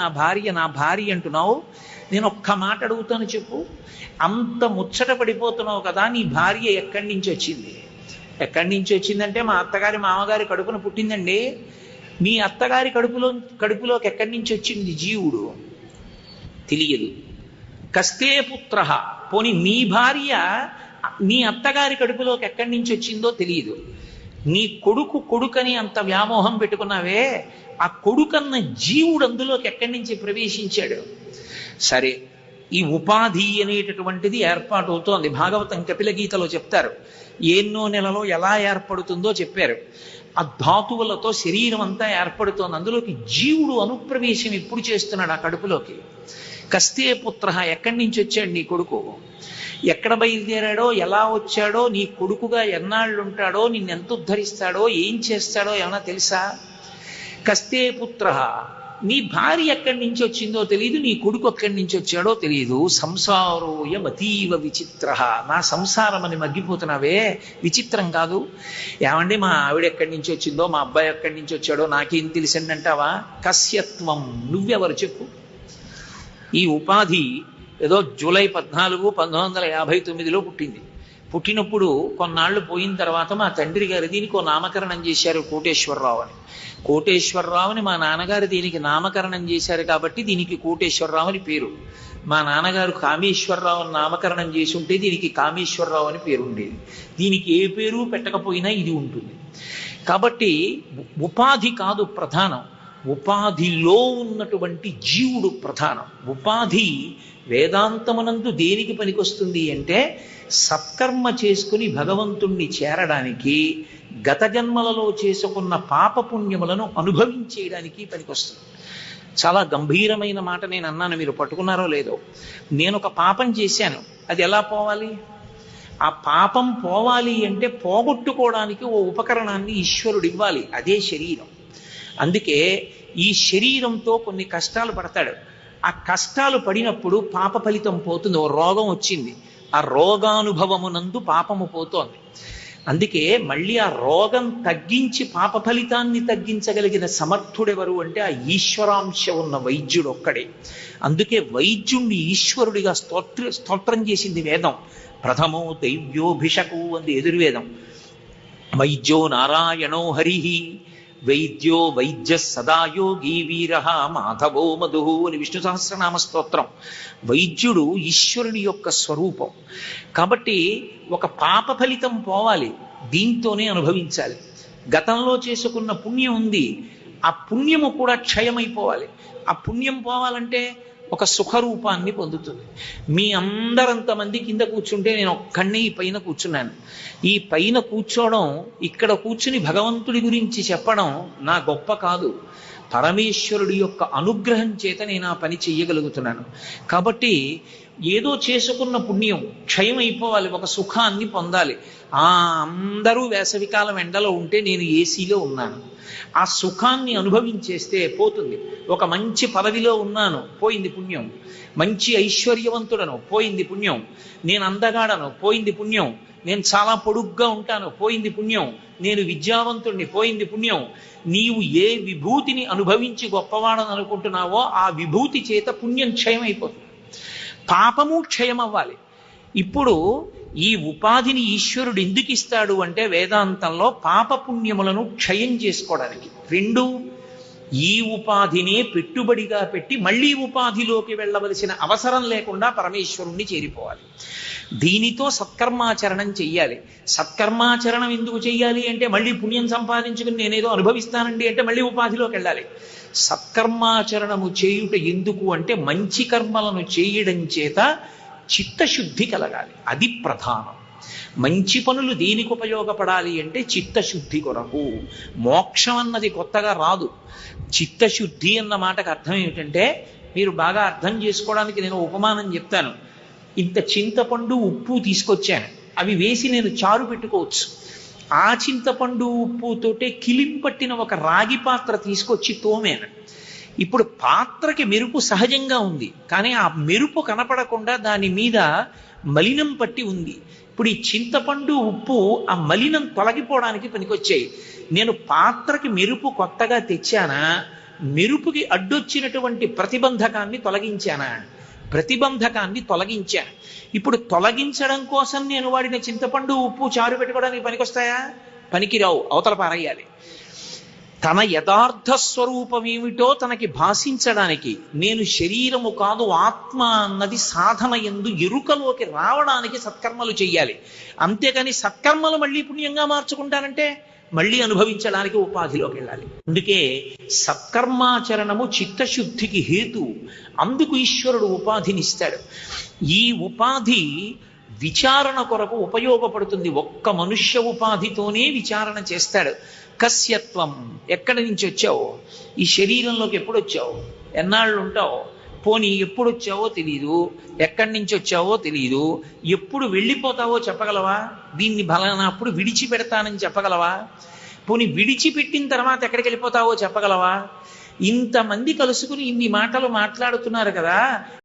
నా భార్య నా భార్య అంటున్నావు? నేను ఒక్క మాట అడుగుతాను చెప్పు. అంత ముచ్చట పడిపోతున్నావు కదా నీ భార్య ఎక్కడి నుంచి వచ్చింది? ఎక్కడి నుంచి వచ్చిందంటే మా అత్తగారి మామగారి కడుపున పుట్టిందండి. మీ అత్తగారి కడుపులో కడుపులోకి ఎక్కడి నుంచి వచ్చింది జీవుడు? తెలియదు. కస్తే పుత్ర. పోని మీ భార్య మీ అత్తగారి కడుపులోకి ఎక్కడి నుంచి వచ్చిందో తెలియదు. నీ కొడుకు కొడుకని అంత వ్యామోహం పెట్టుకున్నావే ఆ కొడుకన్న జీవుడు అందులోకి ఎక్కడి నుంచి ప్రవేశించాడు? సరే ఈ ఉపాధి అనేటటువంటిది ఏర్పాటు అవుతోంది భాగవతం కపిల గీతలో చెప్తారు. ఎన్నో నెలలో ఎలా ఏర్పడుతుందో చెప్పారు. ఆ ధాతువులతో శరీరం అంతా ఏర్పడుతోంది. అందులోకి జీవుడు అనుప్రవేశం ఎప్పుడు చేస్తున్నాడు ఆ కడుపులోకి? కస్తే పుత్ర ఎక్కడి నుంచి వచ్చాడు నీ కొడుకు? ఎక్కడ బయలుదేరాడో ఎలా వచ్చాడో నీ కొడుకుగా ఎన్నాళ్ళు ఉంటాడో నిన్నెంత ఉద్ధరిస్తాడో ఏం చేస్తాడో ఏమన్నా తెలుసా? కస్తే పుత్ర నీ భార్య ఎక్కడి నుంచి వచ్చిందో తెలియదు నీ కొడుకు ఎక్కడి నుంచి వచ్చాడో తెలియదు సంసారోయం అతీవ విచిత్ర. నా సంసారం అని మగ్గిపోతున్నావే. విచిత్రం కాదు. ఏమండి మా ఆవిడ ఎక్కడి నుంచి వచ్చిందో మా అబ్బాయి ఎక్కడి నుంచి వచ్చాడో నాకేం తెలిసిందంటావా? కస్యత్వం నువ్వెవరు చెప్పు. ఈ ఉపాధి ఏదో జూలై పద్నాలుగు పంతొమ్మిది వందల యాభై తొమ్మిదిలో పుట్టింది. పుట్టినప్పుడు కొన్నాళ్ళు పోయిన తర్వాత మా తండ్రి గారు దీనికి ఓ నామకరణం చేశారు కోటేశ్వరరావు అని కోటేశ్వరరావు అని మా నాన్నగారు దీనికి నామకరణం చేశారు కాబట్టి దీనికి కోటేశ్వరరావు అని పేరు. మా నాన్నగారు కామేశ్వరరావు అని నామకరణం చేసి ఉంటే దీనికి కామేశ్వరరావు అని పేరు ఉండేది. దీనికి ఏ పేరు పెట్టకపోయినా ఇది ఉంటుంది. కాబట్టి ఉపాధి కాదు ప్రధానం. ఉపాధిలో ఉన్నటువంటి జీవుడు ప్రధానం. ఉపాధి వేదాంతమునందు దేనికి పనికొస్తుంది అంటే సత్కర్మ చేసుకుని భగవంతుణ్ణి చేరడానికి గత జన్మలలో చేసుకున్న పాపపుణ్యములను అనుభవించేయడానికి పనికొస్తుంది. చాలా గంభీరమైన మాట నేను అన్నాను మీరు పట్టుకున్నారో లేదో. నేను ఒక పాపం చేశాను అది ఎలా పోవాలి? ఆ పాపం పోవాలి అంటే పోగొట్టుకోవడానికి ఓ ఉపకరణాన్ని ఈశ్వరుడు ఇవ్వాలి అదే శరీరం. అందుకే ఈ శరీరంతో కొన్ని కష్టాలు పడతాడు. ఆ కష్టాలు పడినప్పుడు పాప ఫలితం పోతుంది ఓ రోగం వచ్చింది. ఆ రోగానుభవమునందు పాపము పోతోంది. అందుకే మళ్ళీ ఆ రోగం తగ్గించి పాప ఫలితాన్ని తగ్గించగలిగిన సమర్థుడెవరు అంటే ఆ ఈశ్వరాంశ ఉన్న వైద్యుడు ఒక్కడే. అందుకే వైద్యుణ్ణి ఈశ్వరుడిగా స్తోత్ర స్తోత్రం చేసింది వేదం. ప్రథమో దైవ్యోభిషకు అంది ఎదుర్వేదం. వైద్యో నారాయణో హరిహి వైద్యో వైద్య సదాయోగి వీర మాధవో మధు అని విష్ణు సహస్రనామ స్తోత్రం. వైద్యుడు ఈశ్వరుని యొక్క స్వరూపం. కాబట్టి ఒక పాప ఫలితం పోవాలి దీంతోనే అనుభవించాలి. గతంలో చేసుకున్న పుణ్యం ఉంది ఆ పుణ్యము కూడా క్షయమైపోవాలి. ఆ పుణ్యం పోవాలంటే ఒక సుఖరూపాన్ని పొందుతుంది. మీ అందరంతమంది కింద కూర్చుంటే నేను ఒక్కడిని ఈ పైన కూర్చున్నాను. ఈ పైన కూర్చోవడం ఇక్కడ కూర్చుని భగవంతుడి గురించి చెప్పడం నా గొప్ప కాదు. పరమేశ్వరుడి యొక్క అనుగ్రహం చేత నేను ఆ పని చెయ్యగలుగుతున్నాను. కాబట్టి ఏదో చేసుకున్న పుణ్యం క్షయం అయిపోవాలి ఒక సుఖాన్ని పొందాలి. ఆ అందరూ వేసవికాలం ఎండలో ఉంటే నేను ఏసీలో ఉన్నాను. ఆ సుఖాన్ని అనుభవించేస్తే పోతుంది. ఒక మంచి పదవిలో ఉన్నాను పోయింది పుణ్యం. మంచి ఐశ్వర్యవంతుడను పోయింది పుణ్యం. నేను అందగాడను పోయింది పుణ్యం. నేను చాలా పొడుగ్గా ఉంటాను పోయింది పుణ్యం. నేను విద్యావంతుణ్ణి పోయింది పుణ్యం. నీవు ఏ విభూతిని అనుభవించి గొప్పవాడని అనుకుంటున్నావో ఆ విభూతి చేత పుణ్యం క్షయమైపోతుంది. పాపము క్షయం అవ్వాలి ఇప్పుడు ఈ ఉపాధిని ఈశ్వరుడు ఎందుకు ఇస్తాడు అంటే వేదాంతంలో పాపపుణ్యములను క్షయం చేసుకోవడానికి. రెండు ఈ ఉపాధినే పెట్టుబడిగా పెట్టి మళ్ళీ ఉపాధిలోకి వెళ్ళవలసిన అవసరం లేకుండా పరమేశ్వరుణ్ణి చేరిపోవాలి. దీనితో సత్కర్మాచరణం చెయ్యాలి. సత్కర్మాచరణం ఎందుకు చెయ్యాలి అంటే మళ్ళీ పుణ్యం సంపాదించుకుని నేనేదో అనుభవిస్తానండి అంటే మళ్ళీ ఉపాధిలోకి వెళ్ళాలి. సత్కర్మాచరణము చేయుట ఎందుకు అంటే మంచి కర్మలను చేయడం చేత చిత్తశుద్ధి కలగాలి. అది ప్రధానం. మంచి పనులు దేనికి ఉపయోగపడాలి అంటే చిత్తశుద్ధి కొరకు. మోక్షం అన్నది కొత్తగా రాదు. చిత్తశుద్ధి అన్న మాటకు అర్థం ఏమిటంటే మీరు బాగా అర్థం చేసుకోవడానికి నేను ఉపమానం చెప్తాను. ఇంత చింతపండు ఉప్పు తీసుకొచ్చాను. అవి వేసి నేను చారు పెట్టుకోవచ్చు. ఆ చింతపండు ఉప్పుతోటే కిలింపట్టిన ఒక రాగి పాత్ర తీసుకొచ్చి తోమాను. ఇప్పుడు పాత్రకి మెరుపు సహజంగా ఉంది కానీ ఆ మెరుపు కనపడకుండా దాని మీద మలినం పట్టి ఉంది. ఇప్పుడు ఈ చింతపండు ఉప్పు ఆ మలినం తొలగిపోవడానికి పనికొచ్చాయి. నేను పాత్రకి మెరుపు కొత్తగా తెచ్చానా? మెరుపుకి అడ్డొచ్చినటువంటి ప్రతిబంధకాన్ని తొలగించానా? ప్రతిబంధకాన్ని తొలగించాను ఇప్పుడు తొలగించడం కోసం నేను వాడిన చింతపండు ఉప్పు చారు పెట్టుకోవడానికి పనికొస్తాయా? పనికిరావు అవతల పారయ్యాలి తన యథార్థ స్వరూపం ఏమిటో తనకి భాషించడానికి నేను శరీరము కాదు ఆత్మ అన్నది సాధన ఎందు ఎరుకలోకి రావడానికి సత్కర్మలు చెయ్యాలి. అంతేకాని సత్కర్మలు మళ్ళీ పుణ్యంగా మార్చుకుంటానంటే మళ్ళీ అనుభవించడానికి ఉపాధిలోకి వెళ్ళాలి. అందుకే సత్కర్మాచరణము చిత్తశుద్ధికి హేతు. అందుకు ఈశ్వరుడు ఉపాధినిస్తాడు. ఈ ఉపాధి విచారణ కొరకు ఉపయోగపడుతుంది. ఒక్క మనుష్య ఉపాధితోనే విచారణ చేస్తాడు. కస్యత్వం. ఎక్కడి నుంచి వచ్చావు? ఈ శరీరంలోకి ఎప్పుడు వచ్చావు? ఎన్నాళ్ళు ఉంటావు? పోనీ ఎప్పుడు వచ్చావో తెలియదు ఎక్కడి నుంచి వచ్చావో తెలియదు ఎప్పుడు వెళ్ళిపోతావో చెప్పగలవా? దీన్ని బలనప్పుడు విడిచిపెడతానని చెప్పగలవా? పోనీ విడిచిపెట్టిన తర్వాత ఎక్కడికి వెళ్ళిపోతావో చెప్పగలవా? ఇంతమంది కలుసుకుని ఇన్ని మాటలు మాట్లాడుతున్నారు కదా.